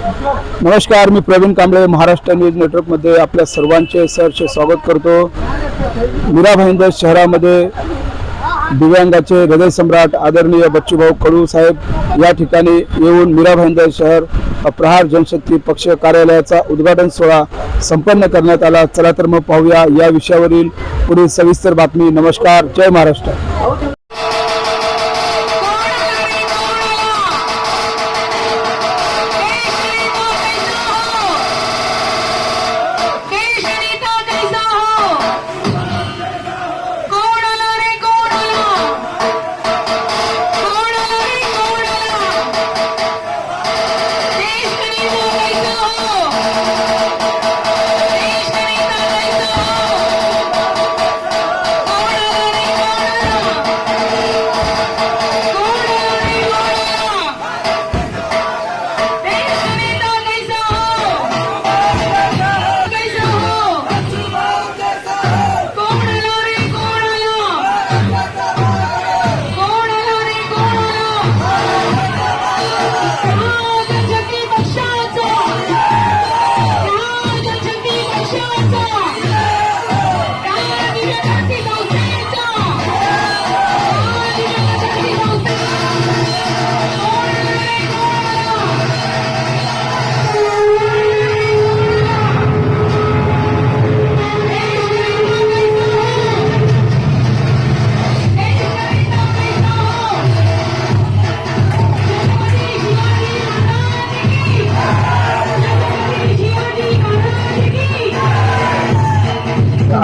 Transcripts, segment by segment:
नमस्कार मी प्रवीण कांबळे महाराष्ट्र न्यूज नेटवर्कमध्ये आपल्या सर्वांचे सहर्ष स्वागत करतो. मीरा भाईंदर शहरामध्ये दिव्यांगाचे हृदय सम्राट आदरणीय बच्चूभाऊ कडू साहेब या ठिकाणी येऊन मीरा भाईंदर शहर प्रहार जनशक्ती पक्ष कार्यालयाचा उद्घाटन सोहळा संपन्न करण्यात आला. चला तर मग पाहूया या विषयावरील पुढील सविस्तर बातमी. नमस्कार जय महाराष्ट्र.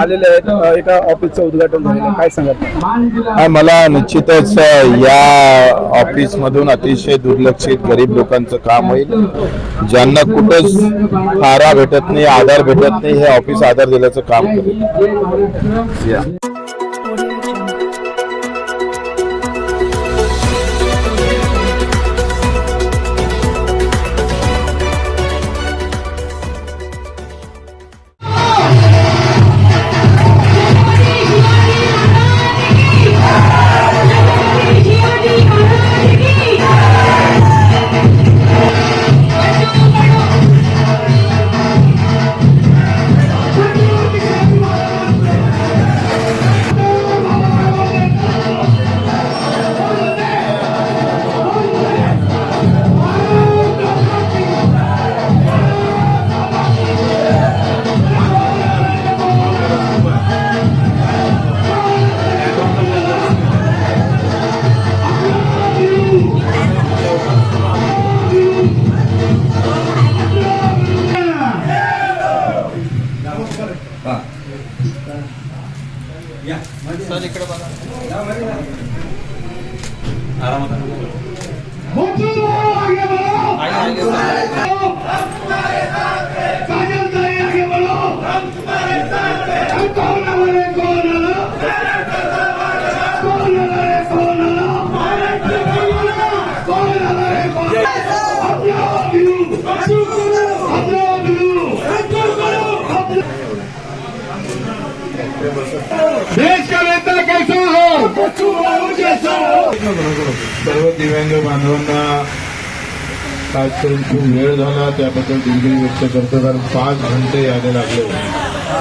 आलेले आहेत एका ऑफिसचं उद्घाटन झालेलं. काय सांगाल? हा, मला निश्चितच या ऑफिस मधून अतिशय दुर्लक्षित गरीब लोकांचं काम होईल. ज्यांना कुठंच थारा भेटत नाही आधार भेटत नाही हे ऑफिस आधार दिल्याचं काम करेल. सर्व दिव्यांग बांधवांना खास खूप वेळ झाला. त्याबद्दल दिलगिरी व्यक्त करतो. कारण पाच घंटे यायला लागले.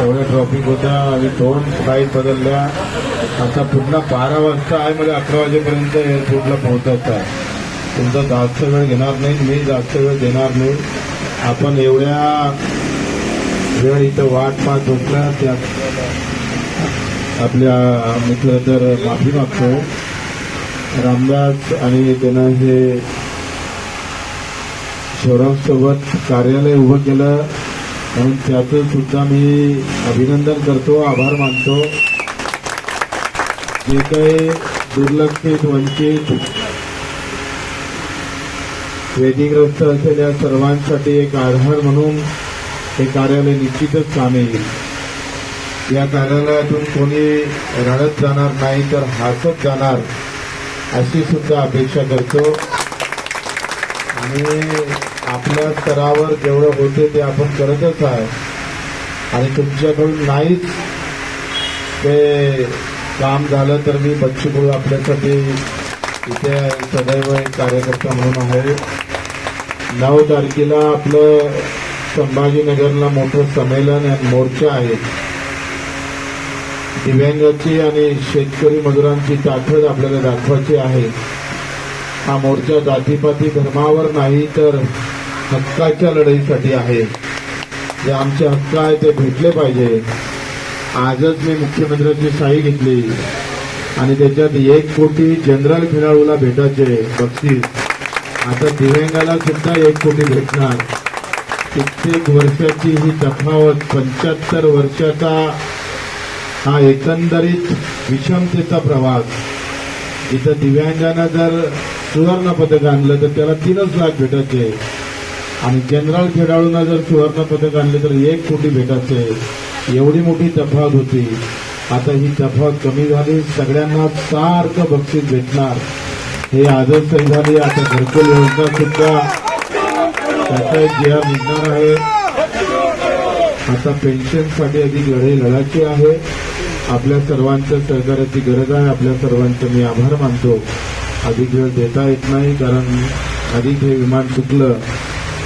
एवढं ट्रॉफिक होता आणि दोन फ्लाईट बदलल्या. आता पुन्हा बारा वाजता आहे. म्हणजे अकरा वाजेपर्यंत एअरपोर्टला पोहोचायचं आहे. तुमचा जास्त वेळ घेणार नाही. मी जास्त वेळ देणार नाही. आपण एवढ्या वेळ इथं वाट पाहत झोपल्या. त्या आपल्या मित्र तर माफी मागतो. रामदास आणि त्यांना हे सोबत कार्यालय उभं केलं. म्हणून त्याचं सुद्धा मी अभिनंदन करतो आभार मानतो. जे काही दुर्लक्षित वंचित वेदीग्रस्त असलेल्या सर्वांसाठी एक आधार म्हणून हे कार्यालय निश्चितच कामे येईल या कार्यालयातून कोणी रडत जाणार नाही तर हसत जाणार. अशी सुद्धा अपेक्षा करतो. आणि आपल्या स्तरावर जेवढं होते ते आपण करतच आहे. आणि तुमच्याकडून नाहीच ते काम झालं तर मी बच्चूभाऊ आपल्यासाठी इथे सदैव एक कार्यकर्ता म्हणून आहे. नऊ तारखेला आपलं संभाजीनगरला मोठं संमेलन आणि मोर्चा आहे. दिव्यांगाची आणि शेतकरी मजुरांची ताकद आपल्याला दाखवायची आहे. हा मोर्चा जातीपाती धर्मावर नाही तर हक्काच्या लढाईसाठी आहे. जे आमचे हक्क आहे ते भेटले पाहिजे. आजच मी मुख्यमंत्र्यांची साई घेतली. आणि त्याच्यात एक कोटी जनरल खेळाडूला भेटायचे. बक्षीस. आता दिव्यांगाला सुद्धा एक कोटी भेटणार. कित्येक वर्षाची ही तफावत पंच्याहत्तर वर्षाचा हा एकंदरीत विषमतेचा प्रवास. इथं दिव्यांगानं जर सुवर्ण पदक आणलं तर त्याला तीनच लाख भेटायचे. आणि जनरल खेळाडूंना जर सुवर्ण पदक आणले तर एक कोटी भेटायचे. एवढी मोठी तफावत होती. आता ही तफावत कमी झाली सगळ्यांना सारखं बक्षीस भेटणार. हे आजच सही झाली आता घरकुल योजना सुद्धा त्याचा एक जी निघणार आहे. आता पेन्शनसाठी अधिक लढाई लढायची आहे. आपल्या सर्वांच्या सहकार्याची गरज आहे आपल्या सर्वांचे मी आभार मानतो. अधिक वेळ देता येत नाही कारण अधिक हे विमान चुकलं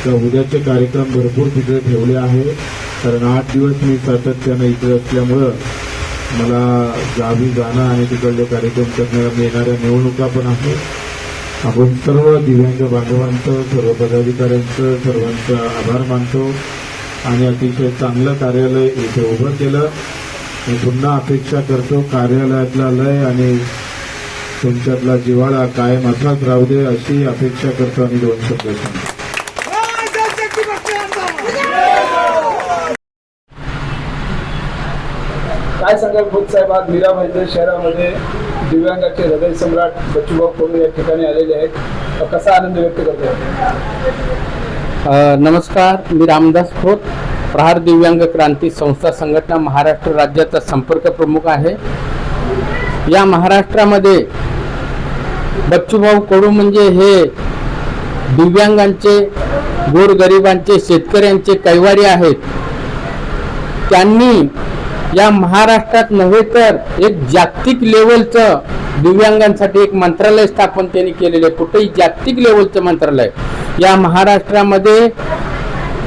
तर उद्याचे कार्यक्रम भरपूर तिकडे ठेवले आहे. कारण आठ दिवस मी सातत्यानं इकडे असल्यामुळं मला गावी जाणं आणि तिकडले कार्यक्रम करण्याला येणाऱ्या निवडणुका पण आहे आपण सर्व दिव्यांग बांधवांचं सर्व पदाधिकाऱ्यांचं सर्वांचा आभार मानतो. आणि अतिशय चांगलं कार्यालय इथे उभं केलं. मी पुन्हा अपेक्षा करतो कार्यालयातला लय आणि तुमच्यातला जिवाळा कायम असाच राहू दे अशी अपेक्षा करतो आणि दोन शब्द सांगतो. काय सांगाल भूत साहेब? आज मीरा भाईंदर शहरामध्ये दिव्यांगाचे हृदय सम्राट बच्चूभाऊ कडू या ठिकाणी आलेले आहेत. कसा आनंद व्यक्त करतो नमस्कार मी रामदास खोत. प्रहार दिव्यांग क्रांती संस्था संघटना महाराष्ट्र राज्याचा संपर्क प्रमुख आहे. या महाराष्ट्रामध्ये बच्चूभाऊ कडू म्हणजे हे दिव्यांगांचे गोरगरिबांचे शेतकऱ्यांचे कैवारी आहेत. त्यांनी या महाराष्ट्रात नव्हे तर एक जागतिक लेवलचं दिव्यांगांसाठी एक मंत्रालय स्थापन त्यांनी केलेलं आहे. कुठेही जागतिक लेवलचं मंत्रालय. या महाराष्ट्रामध्ये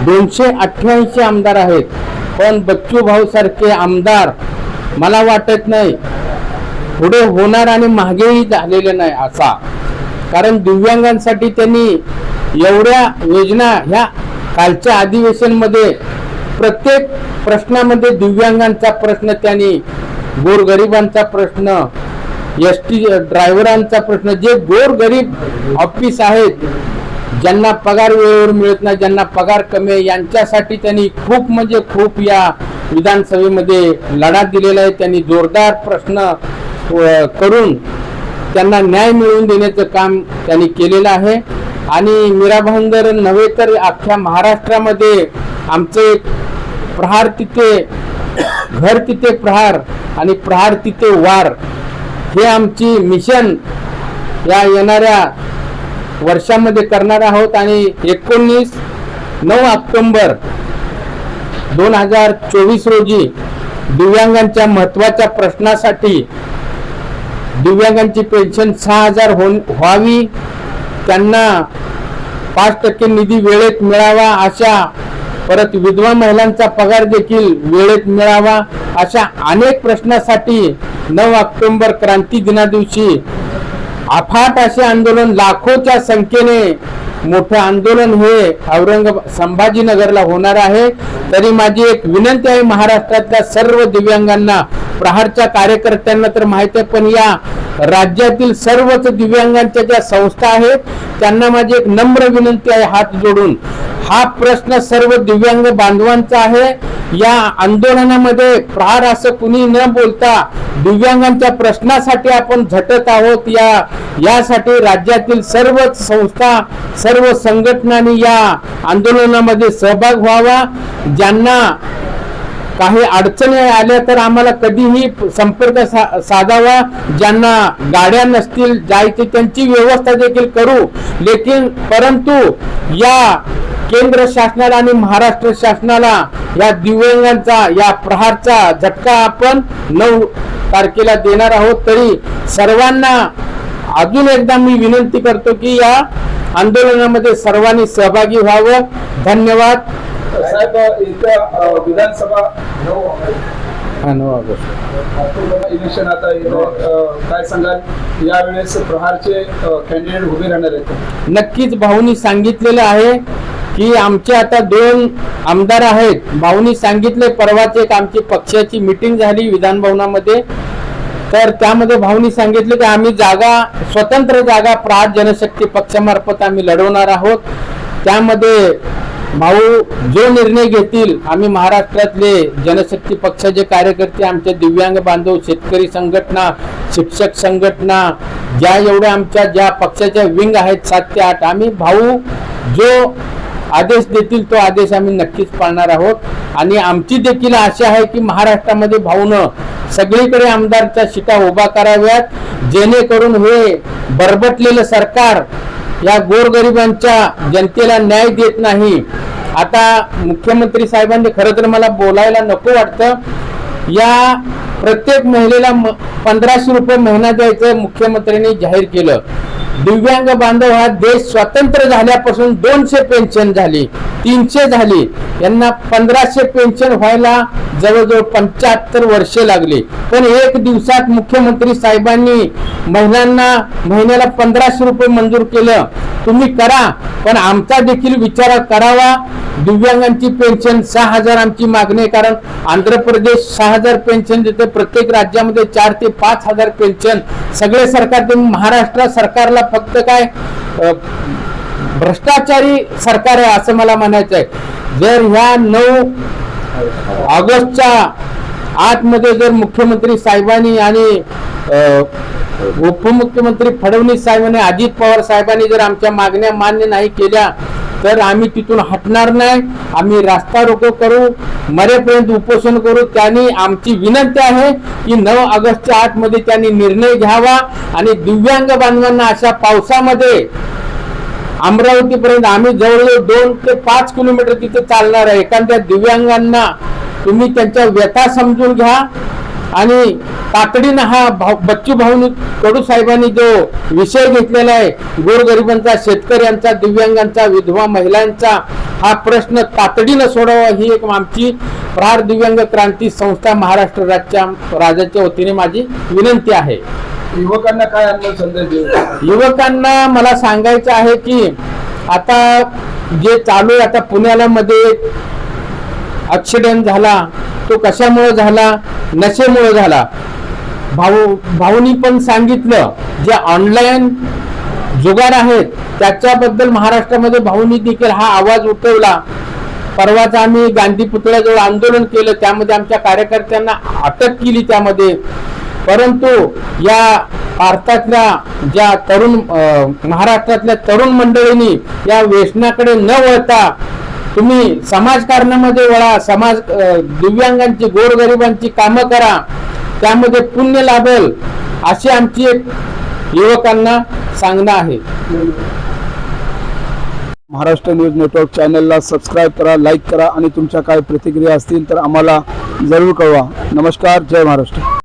दोनशे अठ्ठ्याऐंशी आमदार आहेत. पण बच्चू भाऊ सारखे आमदार मला वाटत नाही. पुढे होणार आणि मागेही झालेले नाही असा. कारण दिव्यांगांसाठी त्यांनी एवढ्या योजना ह्या कालच्या अधिवेशनमध्ये प्रत्येक प्रश्नामध्ये दिव्यांगांचा प्रश्न त्यांनी गोरगरिबांचा प्रश्न एस टी ड्रायव्हरांचा प्रश्न जे गोरगरीब ऑफिस आहेत ज्यांना पगार वेळेवर मिळत नाही ज्यांना पगार कमी आहे यांच्यासाठी त्यांनी खूप म्हणजे खूप या विधानसभेमध्ये लढा दिलेला आहे. त्यांनी जोरदार प्रश्न करून त्यांना न्याय मिळवून देण्याचं काम त्यांनी केलेलं आहे. आणि मीरा भाऊंदर नव्हे तर अख्ख्या महाराष्ट्रामध्ये आमचे प्रहार तिथे घर तिथे प्रहार आणि प्रहार तिथे वार हे आमची मिशन या येणाऱ्या वर्षामध्ये करणार आहोत आणि एकोणीस नऊ ऑक्टोंबर दोन हजार चोवीस रोजी दिव्यांगांच्या महत्त्वाच्या प्रश्नासाठी दिव्यांगांची पेन्शन सहा हजार हो व्हावी. त्यांना पाच टक्के निधी वेळेत मिळावा अशा परत विधवा महिलांचा पगार देखील वेळेत मिळावा अशा अनेक प्रश्नासाठी नऊ ऑक्टोंबर क्रांती दिना दिवशी अफाट असे आंदोलन लाखोच्या संख्येने मोठं आंदोलन हे औरंगाबाद संभाजीनगरला होणार आहे. तरी माझी एक विनंती आहे महाराष्ट्रातल्या सर्व दिव्यांगांना प्रहारच्या कार्यकर्त्यांना तर माहिती आहे पण या राज्यातील सर्वच दिव्यांगांच्या ज्या संस्था आहेत त्यांना माझी एक नम्र विनंती आहे हात जोडून. हा प्रश्न सर्व दिव्यांग बांधवांचा आहे. या आंदोलनामध्ये प्रहार असं कुणी न बोलता दिव्यांगांच्या प्रश्नासाठी आपण झटत आहोत. या यासाठी राज्यातील सर्वच संस्था सर्व संघटनांनी या आंदोलनामध्ये सहभाग व्हावा. ज्यांना काही अडचणी आल्या तर आम्हाला कधीही संपर्क सा- साधावा. ज्यांना गाड्या नसतील जायची त्यांची व्यवस्था देखील करू. लेकिन परंतु या केंद्र शासनाला आणि महाराष्ट्र शासनाला या दिव्यांगांचा या प्रहारचा झटका आपण नऊ तारखेला देणार आहोत. तरी सर्वांना अजून एकदा मी विनंती करतो की या आंदोलनामध्ये सर्वांनी सहभागी व्हावं. धन्यवाद. साहेब विधानसभा नऊ ऑगस्ट. इलेक्शन आता काय सांगाल? यावेळेस प्रहारचे कॅन्डिडेट उभे राहणार आहेत. नक्कीच भाऊनी सांगितलेलं आहे. की आमचे आता दोन आमदार आहेत. भाऊनी सांगितले परवाच एक आमची पक्षाची मिटिंग झाली विधानभवनामध्ये तर त्यामध्ये भाऊनी सांगितले की आम्ही जागा स्वतंत्र जागा प्राज जनशक्ती पक्षामार्फत आम्ही लढवणार आहोत. त्यामध्ये भाऊ जो निर्णय घेतील आम्ही महाराष्ट्रातले जनशक्ती पक्षाचे कार्यकर्ते आमचे दिव्यांग बांधव शेतकरी संघटना शिक्षक संघटना ज्या एवढ्या आमच्या ज्या पक्षाच्या विंग आहेत सात ते आठ आम्ही भाऊ जो आदेश देतील तो आदेश आम्ही नक्कीच पाळणार आहोत. आणि आमची देखील आशा आहे की महाराष्ट्रामध्ये भाऊनं सगळीकडे आमदारच्या शिटा उभा कराव्यात. जेणेकरून हे बरबटलेलं सरकार या गोरगरिबांच्या जनतेला न्याय देत नाही. आता मुख्यमंत्री साहेबांनी खरं तर मला बोलायला नको वाटतं. या प्रत्येक महिलेला म- पंधराशे रुपये महिना द्यायचं मुख्यमंत्र्यांनी जाहीर केलं. दिव्यांग बांधव हा देश स्वतंत्र झाल्यापासून दोनशे पेन्शन झाली तीनशे झाली. यांना पंधराशे पेन्शन व्हायला जवळजवळ पंच्याहत्तर वर्षे लागली. पण एक दिवसात मुख्यमंत्री साहेबांनी महिलांना महिन्याला पंधराशे रुपये मंजूर केलं. तुम्ही करा पण आमचा देखील विचार करावा. दिव्यांगांची पेन्शन सहा हजार आमची मागणी आहे कारण आंध्र प्रदेश सहा हजार पेन्शन देते प्रत्येक राज्यामध्ये चार ते पाच हजार पेन्शन. सगळे सरकार ते महाराष्ट्र सरकारला फक्त काय भ्रष्टाचारी सरकार आहे असं मला म्हणायचं आहे. जर ह्या नऊ ऑगस्टच्या आतमध्ये जर मुख्यमंत्री साहेबांनी आणि उपमुख्यमंत्री फडणवीस साहेबांनी अजित पवार साहेबांनी जर आमच्या मागण्या मान्य नाही केल्या तर आम्ही तिथून हटणार नाही. आम्ही रास्ता रोको करू मरेपर्यंत उपोषण करू. त्यांनी आमची विनंती आहे की नऊ ऑगस्टच्या आतमध्ये त्यांनी निर्णय घ्यावा. आणि दिव्यांग बांधवांना अशा पावसामध्ये अमरावतीपर्यंत आम्ही जवळजवळ दोन ते पाच किलोमीटर तिथे चालणार आहे. एखाद्या दिव्यांगांना तुम्ही त्यांच्या व्यथा समजून घ्या. आणि तातडीनं हा बच्चू भाऊ कडू साहेबांनी जो विषय घेतलेला आहे गोरगरिबांचा शेतकऱ्यांचा दिव्यांगांचा विधवा महिलांचा हा प्रश्न तातडीनं सोडवा ही एक आमची प्रहार दिव्यांग क्रांती संस्था महाराष्ट्र राज्या राज्याच्या वतीने माझी विनंती आहे. युवकांना काय युवकांना मला सांगायचं आहे की आता जे चालू आहे आता पुण्याला मध्ये ऍक्सिडेंट झाला तो कशामुळे झाला? नशेमुळे झाला? भाऊ भाऊनी पण सांगितलं जे ऑनलाईन जुगार आहेत त्याच्याबद्दल महाराष्ट्रामध्ये भाऊनी देखील हा आवाज उठवला. परवाच आम्ही गांधी पुतळ्याजवळ आंदोलन केलं त्यामध्ये आमच्या कार्यकर्त्यांना अटक केली त्यामध्ये. परंतु या भारतातल्या ज्या तरुण अं, महाराष्ट्रातल्या तरुण मंडळींनी या व्यसनाकडे न वळता तुम्ही समाजकारणामध्ये वळा समाज दिव्यांगांची गोरगरिबांची कामं करा. त्यामध्ये पुण्य लाभेल अशी आमची एक युवकांना सांगणं आहे. महाराष्ट्र न्यूज नेटवर्क चॅनलला सबस्क्राईब करा लाईक करा आणि तुमच्या काय प्रतिक्रिया असतील तर आम्हाला जरूर कळवा. नमस्कार जय महाराष्ट्र.